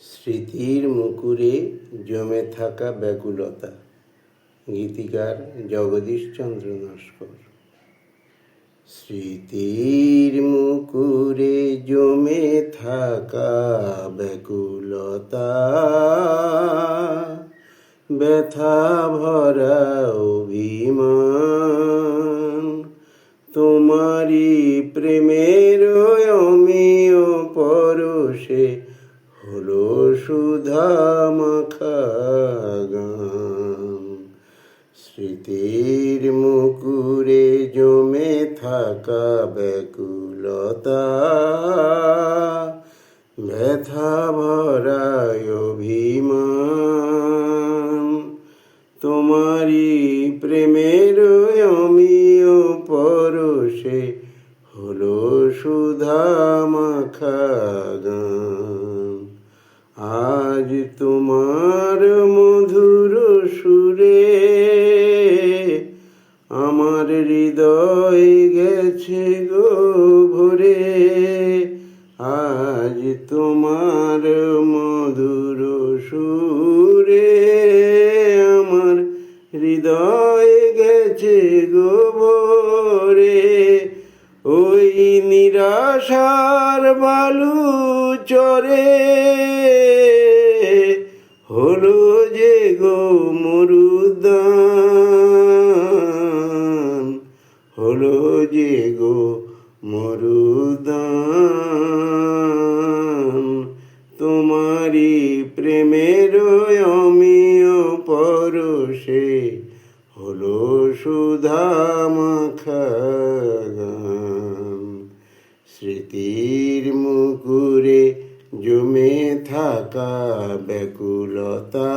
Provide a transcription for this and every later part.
স্মৃতির মুকুরে জমে থাকা ব্যাকুলতা। গীতিকার জগদীশচন্দ্র নস্কর। স্মৃতির মুকুরে জমে থাকা ব্যাকুলতা। ব্যথা ভরা অভিমান। মাখা গান স্মৃতির মুকুরে জমে থাকা ব্যাকুলতা, ব্যথা ভরায় অভিমান। তোমারি প্রেমের অমিয় পরশে হলো সুধা মাখা আজ তোমার মধুর সুরে আমার হৃদয় গেছে গো ভরে ওই নিরাশার বালু চরে হলো যে গো মরুদান হলো যে গো মরুদান। তোমারি প্রেমের অমিয় পরশে হলো সুধা স্মৃতির মুকুরে জমে থাকা ব্যাকুলতা।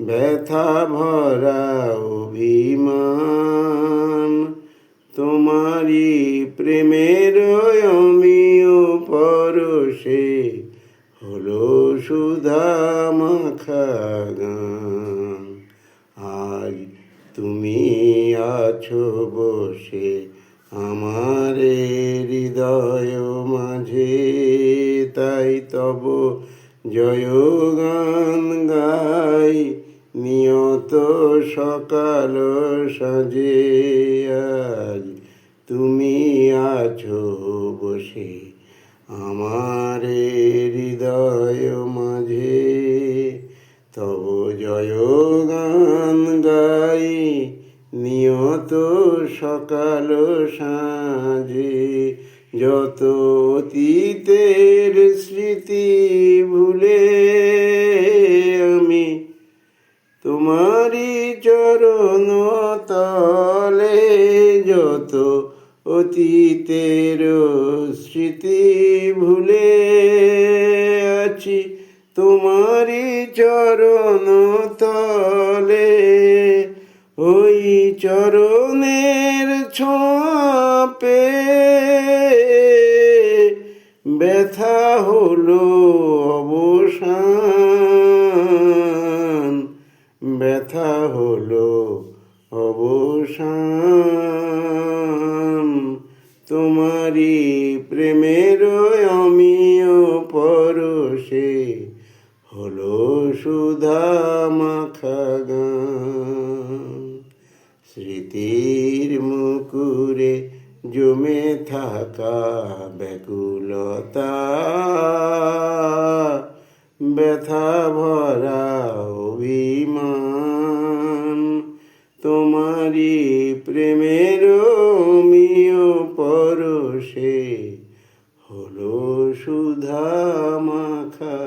ব্যথা ভরা অভিমান। প্রেমের অমিয় পরশে হলো সুধা গান। আজ তুমি আছো বসে আমার হৃদয় মাঝে, তাই তব জয় গান গাই, নিয়ত সকাল সাজে আজ তুমি আছো বসে আমার হৃদয় মাঝে। তব জয় গান গাই, নিয়ত সকাল সাঁঝে। যত অতীতের স্মৃতি ভুলে আমি তোমারি চরণ তলে, যত অতীতের স্মৃতি ভুলে আছি তোমারি চরণ তলে। ওই চরণের ছোঁপে ব্যথা হলো অবসান, ব্যথা হলো অবসান। তোমারি প্রেমের অমিয় পরশে হলো সুধা মাখা স্মৃতির মুকুরে জমে থাকা ব্যাকুলতা প্রেমের মিয় পরশে হলো সুধা মাখা